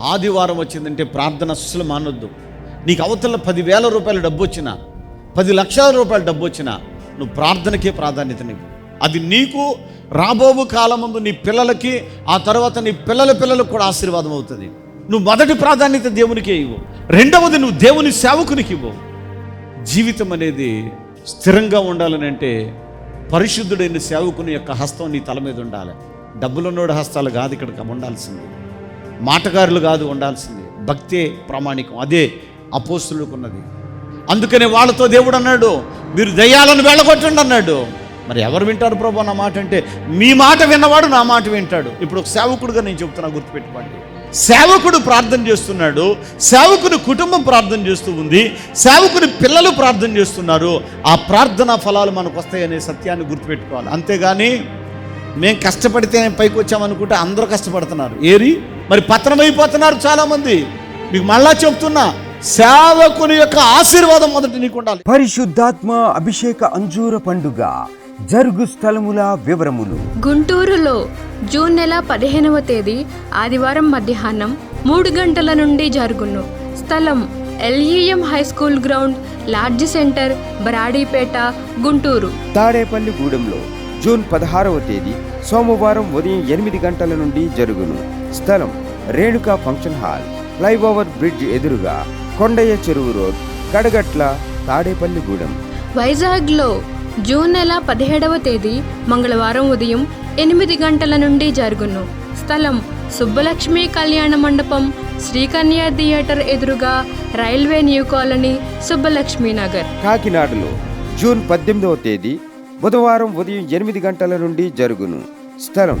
ఆదివారం వచ్చిందంటే ప్రార్థన అస్సలు మానొద్దు. నీకు అవతల పదివేల రూపాయల డబ్బు వచ్చినా పది లక్షల రూపాయల డబ్బు వచ్చినా నువ్వు ప్రార్థనకే ప్రాధాన్యతనివ్వు అది నీకు రాబోవు కాలముందు నీ పిల్లలకి ఆ తర్వాత నీ పిల్లల పిల్లలకు కూడా ఆశీర్వాదం అవుతుంది. నువ్వు మొదటి ప్రాధాన్యత దేవునికే ఇవ్వు. రెండవది నువ్వు దేవుని సేవకునికి ఇవ్వు. జీవితం అనేది స్థిరంగా ఉండాలని అంటే పరిశుద్ధుడైన సేవకుని యొక్క హస్తం నీ తల మీద ఉండాలి. డబ్బులున్నోడి హస్తాలు కాదు ఇక్కడ ఉండాల్సింది. మాటగారులు కాదు ఉండాల్సింది. భక్తే ప్రామాణికం. అదే అపోస్తులకున్నది అందుకనే వాళ్ళతో దేవుడు అన్నాడు మీరు దయ్యాలను వెళ్ళగొట్టండి అన్నాడు. మరి ఎవరు వింటారు ప్రభు నా మాట అంటే మీ మాట విన్నవాడు నా మాట వింటాడు. ఇప్పుడు ఒక సేవకుడుగా నేను చెప్తున్నా గుర్తుపెట్టుకోండి. సేవకుడు ప్రార్థన చేస్తున్నాడు సేవకుని కుటుంబం ప్రార్థన చేస్తూ ఉంది సేవకుని పిల్లలు ప్రార్థన చేస్తున్నారు. ఆ ప్రార్థన ఫలాలు మనకు వస్తాయనే సత్యాన్ని గుర్తుపెట్టుకోవాలి. అంతేగాని మేము కష్టపడితే పైకి వచ్చామనుకుంటే అందరూ కష్టపడుతున్నారు. ఏరి? మరి పతనమైపోతున్నారు చాలామంది. మీకు మళ్ళా చెప్తున్నా సేవకుని యొక్క ఆశీర్వాదం మొదటి నీకు ఉండాలి పరిశుద్ధాత్మ అభిషేక అంజూర పండుగ జరుగు స్థలముల వివరములు. గుంటూరులో జూన్ నెల పదిహేనవ తేదీ ఆదివారం మధ్యాహ్నం మూడు గంటల నుండి జరుగును. స్థలం LEM high school ground lodge centre Baradipeta Guntur. Tadepalli గూడెంలో June పదహారవ తేదీ సోమవారం ఉదయం ఎనిమిది గంటల నుండి జరుగును. స్థలం Renuka function hall flyover bridge ఎదురుగా కొండయ్య చెరువు రోడ్ కడగట్ల తాడేపల్లి గూడెం వైజాగ్లో జూన్ నెల పదిహేడవ తేదీ మంగళవారం ఉదయం ఎనిమిది గంటల నుండి జరుగును. స్థలం సుబ్బలక్ష్మి కళ్యాణ మండపం శ్రీకన్య థియేటర్ ఎదురుగా railway new colony Subbalakshmi Nagar కాకినాడలో జూన్ పద్దెనిమిదవ తేదీ బుధవారం ఉదయం ఎనిమిది గంటల నుండి జరుగును. స్థలం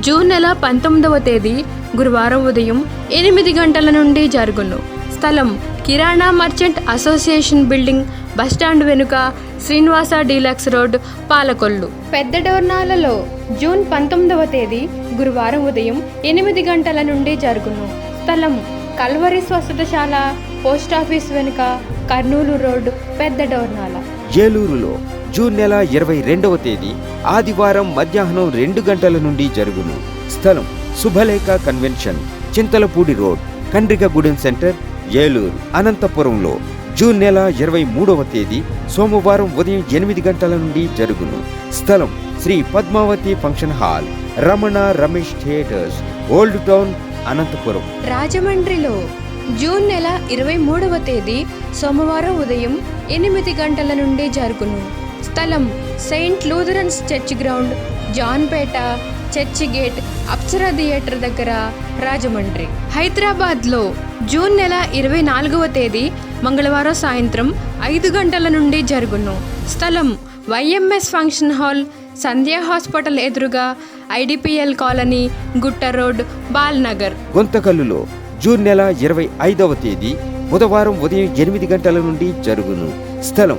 జూన్ నెల పంతొమ్మిదవ తేదీ గురువారం ఉదయం ఎనిమిది గంటల నుండి జరుగును. స్థలం కిరాణా merchant association building bus stand వెనుక శ్రీనివాస డీలక్స్ రోడ్ పాలకొల్లు. పెద్ద డోర్నాలలో జూన్ పంతొమ్మిదవ తేదీ గురువారం ఉదయం ఎనిమిది గంటల నుండి జరుగును. స్థలం కల్వరి స్వస్థతశాల పోస్ట్ ఆఫీస్ వెనుక కర్నూలు రోడ్ పెద్ద డోర్నాల. ఏలూరులో జూన్ నెల ఇరవై రెండవ తేదీ ఆదివారం మధ్యాహ్నం రెండు గంటల నుండి జరుగును. స్థలం Subhalekha convention Chintalapudi road Kandrikagudem centre Eluru అనంతపురంలో జూన్ నెల ఇరవై మూడవ తేదీ సోమవారం ఉదయం ఎనిమిది గంటల నుండి జరుగును. స్థలం Sri Padmavathi function hall Ramana Ramesh theatres old town Anantapur. రాజమండ్రిలో జూన్ నెల ఇరవై మూడవ తేదీ సోమవారం ఉదయం ఎనిమిది గంటల నుండి జరుగును. స్థలం saint Lutherans church ground Janpet church gate Apsara theatre దగ్గర రాజమండ్రి. హైదరాబాద్లో జూన్ నెల ఇరవై నాలుగవ తేదీ మంగళవారం సాయంత్రం ఐదు గంటల నుండి జరుగును. స్థలం YMS function hall Sandhya hospital ఎదురుగా ఐడిపిఎల్ కాలనీ గుట్ట రోడ్ బాల్నగర్ గుంతకల్లులో జూన్ నెల ఇరవై ఐదవ తేదీ బుధవారం ఉదయం ఎనిమిది గంటల నుండి జరుగును. స్థలం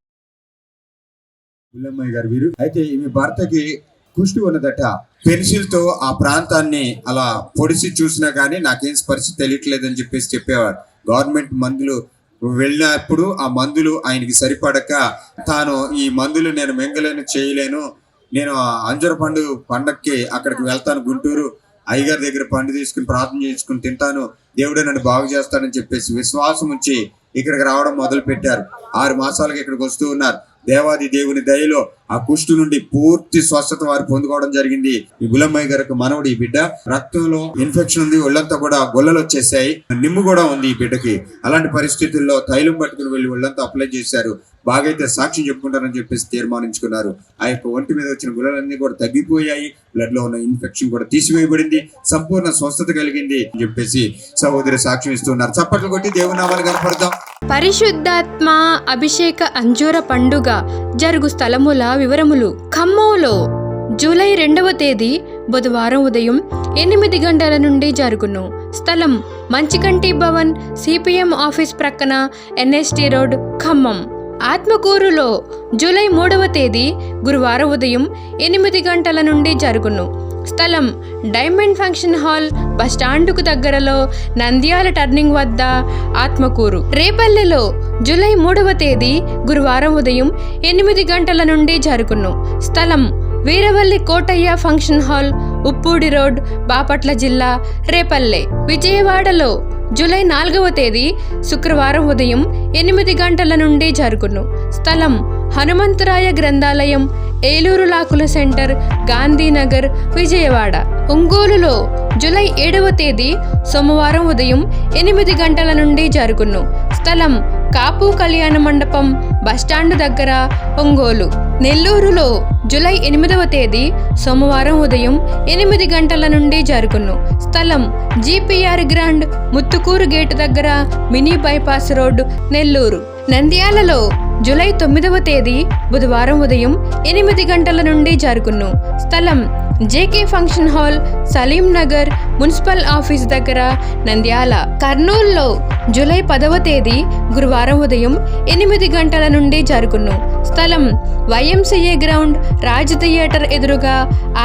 Pullammayya గారు వీరు. అయితే ఈమె భర్తకి కుష్టి ఉన్నదట. పెన్సిల్తో ఆ ప్రాంతాన్ని అలా పొడిచి చూసినా కానీ నాకేం పరిస్థితి తెలియట్లేదని చెప్పేసి చెప్పేవాడు గవర్నమెంట్ మందులు వెళ్ళినప్పుడు ఆ మందులు ఆయనకి సరిపడక తాను ఈ మందులు నేను మెంగలేను చేయలేను. నేను ఆ పండు పండక్కి అక్కడికి వెళ్తాను గుంటూరు. అయ్యగారి దగ్గర పండు తీసుకుని ప్రార్థన చేసుకుని తింటాను. దేవుడే నన్ను బాగు చేస్తానని చెప్పేసి విశ్వాసం ఉంచి ఇక్కడికి రావడం మొదలు పెట్టారు ఆరు మాసాలకి ఇక్కడికి వస్తూ ఉన్నారు. దేవాది దేవుని దయలో ఆ కుష్టు నుండి పూర్తి స్వస్థత వారు పొందుకోవడం జరిగింది. ఈ గులమ్మయ్య గారికి మనవడు ఈ బిడ్డ. రక్తంలో ఇన్ఫెక్షన్ ఉంది ఒళ్ళంతా కూడా గొల్లలు వచ్చేసాయి. నిమ్ము కూడా ఉంది ఈ బిడ్డకి. అలాంటి పరిస్థితుల్లో తైలం పట్టుకుని వెళ్ళి ఒళ్ళంతా అప్లై చేశారు. బాగైతే సాక్ష్యం చెప్పుకుంటారని చెప్పేసి తీర్మానించుకున్నారు. ఆ యొక్క ఒంటి మీద వచ్చిన గుల్లలన్నీ కూడా తగ్గిపోయాయి. బ్లడ్లో ఉన్న ఇన్ఫెక్షన్ కూడా తీసివేయబడింది. సంపూర్ణ స్వస్థత కలిగింది అని చెప్పేసి సహోదరి సాక్ష్యం ఇస్తున్నారు. చప్పట్లు కొట్టి దేవునామాలు కనపడతాం పరిశుద్ధాత్మ అభిషేక అంజూర పండుగ జరుగు స్థలముల వివరములు. ఖమ్మంలో జూలై రెండవ తేదీ బుధవారం ఉదయం ఎనిమిది గంటల నుండి జరుగును. స్థలం మంచికంటి భవన్ సిపిఎం ఆఫీస్ ప్రక్కన ఎన్ఎస్టి రోడ్ ఖమ్మం. ఆత్మకూరులో జూలై మూడవ తేదీ గురువారం ఉదయం ఎనిమిది గంటల నుండి జరుగును. స్థలం డైమండ్ ఫంక్షన్ హాల్ బస్టాండుకు దగ్గరలో నంద్యాల టర్నింగ్ వద్ద ఆత్మకూరు. రేపల్లెలో జూలై మూడవ తేదీ గురువారం ఉదయం ఎనిమిది గంటల నుండి జరుగును. స్థలం Veeravalli Kotaiah function hall Uppudi road Bapatla జిల్లా రేపల్లె. విజయవాడలో జూలై నాలుగవ తేదీ శుక్రవారం ఉదయం ఎనిమిది గంటల నుండి జరుగును. స్థలం హనుమంతరాయ గ్రంథాలయం ఏలూరు లాకుల సెంటర్ గాంధీనగర్ విజయవాడ. ఒంగోలులో జూలై ఏడవ తేదీ సోమవారం ఉదయం ఎనిమిది గంటల నుండి జరుగును. స్థలం కాపు కళ్యాణ మండపం బస్టాండ్ దగ్గర ఒంగోలు. నెల్లూరులో జూలై ఎనిమిదవ తేదీ సోమవారం ఉదయం ఎనిమిది గంటల నుండి జరుగును. స్థలం జీపీఆర్ గ్రాండ్ ముత్తుకూరు గేటు దగ్గర మినీ బైపాస్ రోడ్డు నెల్లూరు. నంద్యాలలో జూలై తొమ్మిదవ తేదీ బుధవారం ఉదయం ఎనిమిది గంటల నుండి జరుగును. స్థలం JK function hall Saleem Nagar municipal office దగ్గర నంద్యాల. కర్నూలులో జూలై పదవ తేదీ గురువారం ఉదయం ఎనిమిది గంటల నుండి జరుగును. స్థలం వైఎంసీఏ గ్రౌండ్ రాజ్ థియేటర్ ఎదురుగా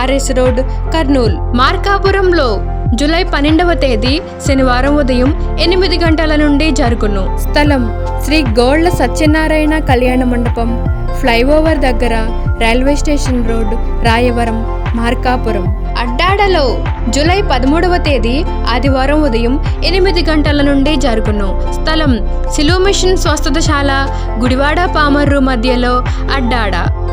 ఆర్ఎస్ రోడ్ కర్నూల్. మార్కాపురంలో జూలై పన్నెండవ తేదీ శనివారం ఉదయం ఎనిమిది గంటల నుండి జరుగును. స్థలం శ్రీ గోళ్ళ సత్యనారాయణ కళ్యాణ మండపం ఫ్లైఓవర్ దగ్గర railway station road Rayavaram Markapuram. అడ్డాడలో July పదమూడవ తేదీ ఆదివారం ఉదయం ఎనిమిది గంటల నుండి జరుగును. స్థలం సిలువ మిషన్ స్వస్థతశాల గుడివాడ పామర్రు మధ్యలో అడ్డాడ.